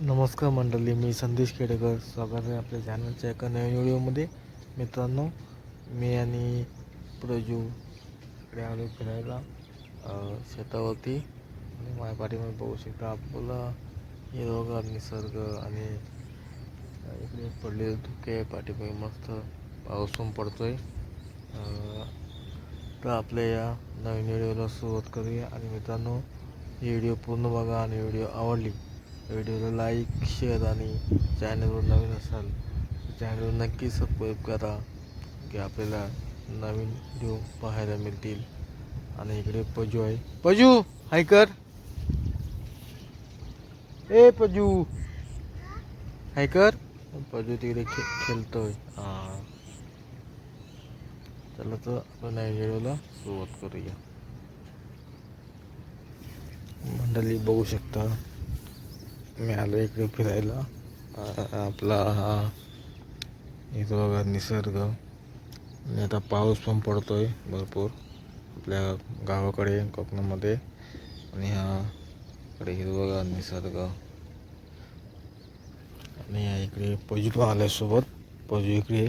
नमस्कार मंडळी मी संदेश खेडेकर स्वागत आहे आपल्या चॅनलच्या एका नवीन व्हिडिओमध्ये. मित्रांनो मी आणि प्रजू इकडे आलो फिरायला शेतावरती आणि माझ्या पाठीमध्ये बघू शकता. आपला हिरवगार निसर्ग आणि इकडे पडलेले धुके पाठीमागे मस्त पाऊस पण पडतोय तर आपल्या या नवीन व्हिडिओला सुरुवात करूया. आणि मित्रांनो ही व्हिडिओ पूर्ण बघा आणि व्हिडिओ आवडली व्हिडिओला लाईक शेअर आणि चॅनलवर नवीन असाल चॅनलवर नक्की सबस्क्राईब करा की आपल्याला नवीन व्हिडिओ पाहायला मिळतील. आणि इकडे पजू आहे. पजू हाय कर. ए पजू. हाय कर. पजू तिकडे खे खेळतोय. हां. चला तर आपण या व्हिडिओला सुरुवात करूया. मंडळी बघू शकता. मी आलो इकडे फिरायला. आपला हा हिरवागार निसर्ग. आणि आता पाऊस पण पडतोय भरपूर. आपल्या गावाकडे कोकणामध्ये. आणि हा इकडे हिरवागार निसर्ग. आणि इकडे पजू पण पजू इकडे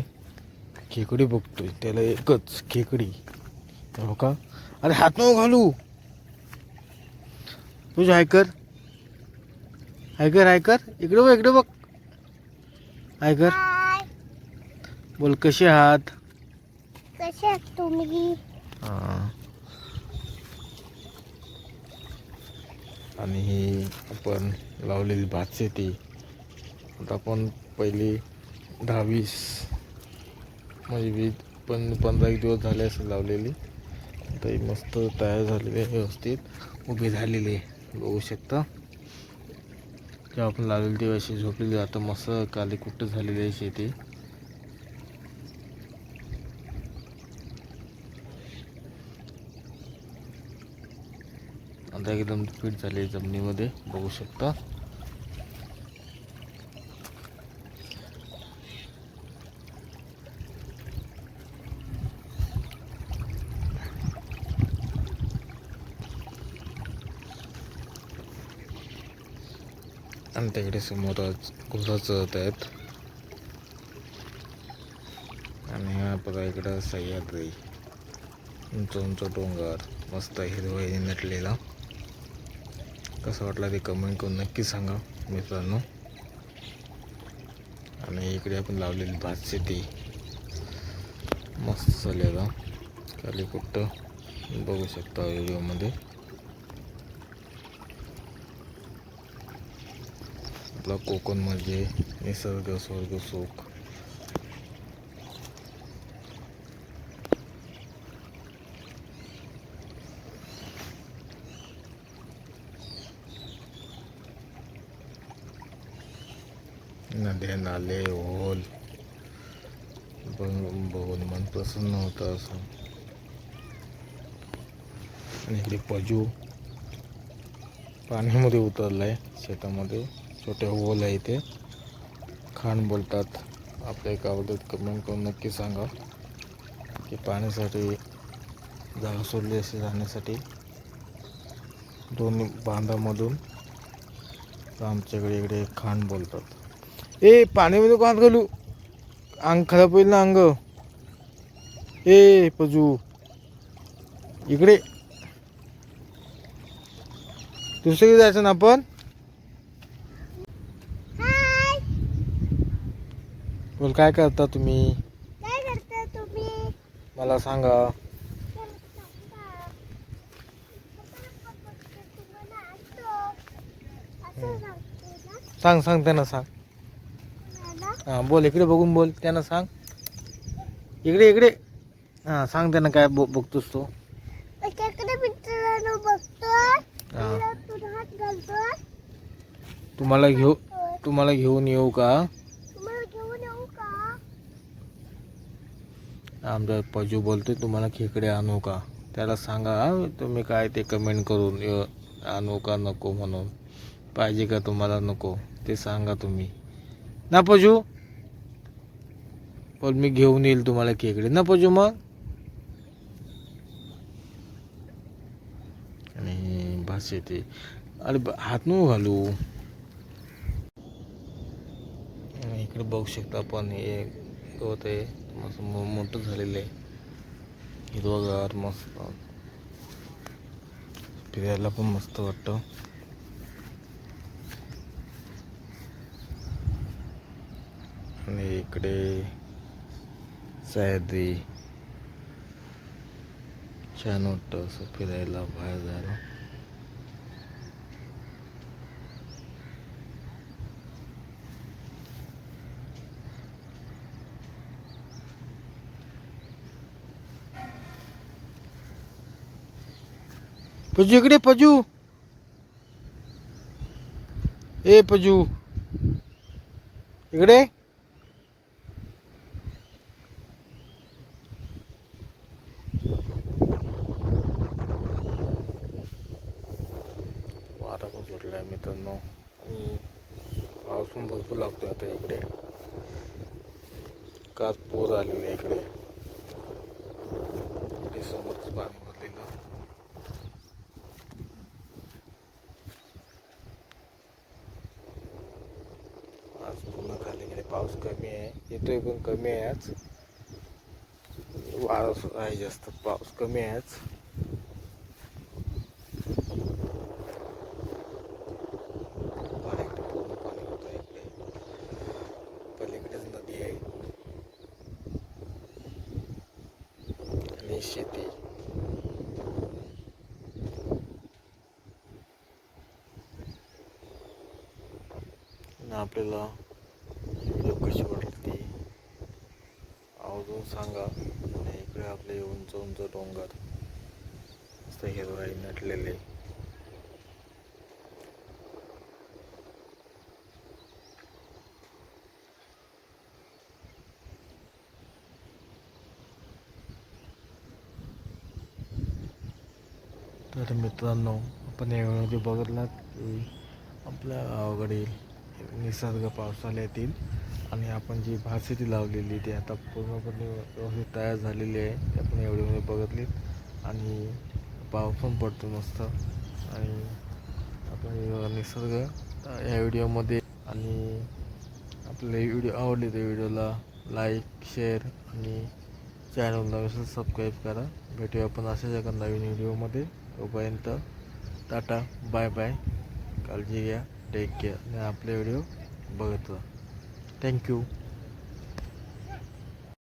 खेकडी बघतोय. त्याला एकच खेकडी. हो का? अरे हात न घालू. तुझ्या ऐकर ऐकर ऐकर इकडे बघ इकडे बघ. ऐकर हाय. बोल कसे आहात? कसे आहात तुम्ही. आणि ही आपण लावलेली भात शेती आता आपण पहिली दहावीस म्हणजे वीस पण पंधरा एक दिवस झाले असेल लावलेली. आता ही मस्त तयार झालेली आहे व्यवस्थित. उभी झालेली आहे बघू शकता. जेव्हा आपण लावलेली तेव्हा अशी झोपलेली आता मस्त काली कुट्ट झालेली आहे शेती. आता एकदम फिट झाली आहे जमिनीमध्ये. बघू शकता. आणि त्याकडे समोरच गुरा चढत आहेत. आणि हा बघा इकडं सह्याद्री. उंच उंच डोंगर. मस्त हिरवळी नटलेला. कसं वाटलं ते कमेंट करून नक्की सांगा मित्रांनो. आणि इकडे आपण लावलेली भात शेती. मस्त झालेला. खाली कुठं? बघू शकता व्हिडिओमध्ये. आपला कोकण म्हणजे निसर्ग स्वर्ग सुख. नद्या नाले ओल. बघून बघून मन प्रसन्न होतं असं. आणि इकडे पजू पाण्यामध्ये उतरलाय शेतामध्ये. छोटे होल आहे ते खाण बोलतात आपल्या गावात कमेंट करून नक्की सांगा की पाण्यासाठी जागा सोडली असे राहण्यासाठी. दोन्ही बांधामधून आमच्याकडे इकडे खाण बोलतात. ए पाण्यामध्ये का हात घालू. अंग खराब होईल ना अंग. ए पजू. इकडे. दुसरीकडे जायचं ना आपण हाय बोल काय करता तुम्ही? काय करता तुम्ही? मला सांगा. सांग सांग त्यांना सांग. हां बोल इकडे बघून बोल त्यांना सांग. इकडे इकडे. हां सांग त्यांना काय बघ बघतोस तो. तुम्हाला घेऊ तुम्हाला घेऊन येऊ का तुम्हाला घेऊन येऊ का आमचा पजू बोलतो तुम्हाला खेकडे आणू का? त्याला सांगा तुम्ही काय ते कमेंट करून आणू का नको म्हणून? पाहिजे का तुम्हाला नको? ते सांगा तुम्ही. ना पजू पण मी घेऊन येईल तुम्हाला खेकडे. ना पजू मग? आणि भास येते. अरे ब- हात न घालू. इकडे बघू शकता पण हे गवत आहे मस्त मोठं झालेलं आहे. हिरवगार मस्त फिरायला पण मस्त वाटतं. आणि इकडे सह्याद्री. छान वाटतं असं फिरायला बाहेर जायला. पजू इकडे पजू. ए पजू. इकडे. वारा पण सुटलाय मित्रांनो. पाऊस पण भरपूर लागतोय आता इकडे. काच पोर आलेले आहे इकडे समोरच पाणी भरलेलं आज पूर्ण खाली गेले पाऊस कमी आहे येतोय पण कमी आहे आज वारा सुद्धा आहे जास्त पाऊस कमी आहे आज पाण्याकडे पूर्ण पाणी होतं इकडे पलीकडेच नदी आहे आणि शेती आणि आपल्याला व्हिडिओ कशी वाटली ती सांगा आणि इकडे आपले उंच उंच डोंगर मस्त हिरवाई नटलेले. तर मित्रांनो आपण यावेळी बघितलात की आपल्या गावाकडील निसर्ग पावसाळ्यातील आणि आपण जी भातशेती लावलेली ती आता पूर्णपणे व्यवस्थित तयार झालेली आहे. ती आपण एवढ्यामध्ये बघितलीत आणि पाऊस पण पडतो मस्त. आणि आपण निसर्ग. या व्हिडिओमध्ये आणि आपले व्हिडिओ आवडले तर व्हिडिओला लाईक शेअर आणि चॅनलला विशेष सबस्क्राईब करा. भेटूया आपण अशाच एका नवीन व्हिडिओमध्ये. तोपर्यंत टाटा बाय बाय. काळजी घ्या. टेक केअर आणि आपले व्हिडिओ बघत राहा. Thank you.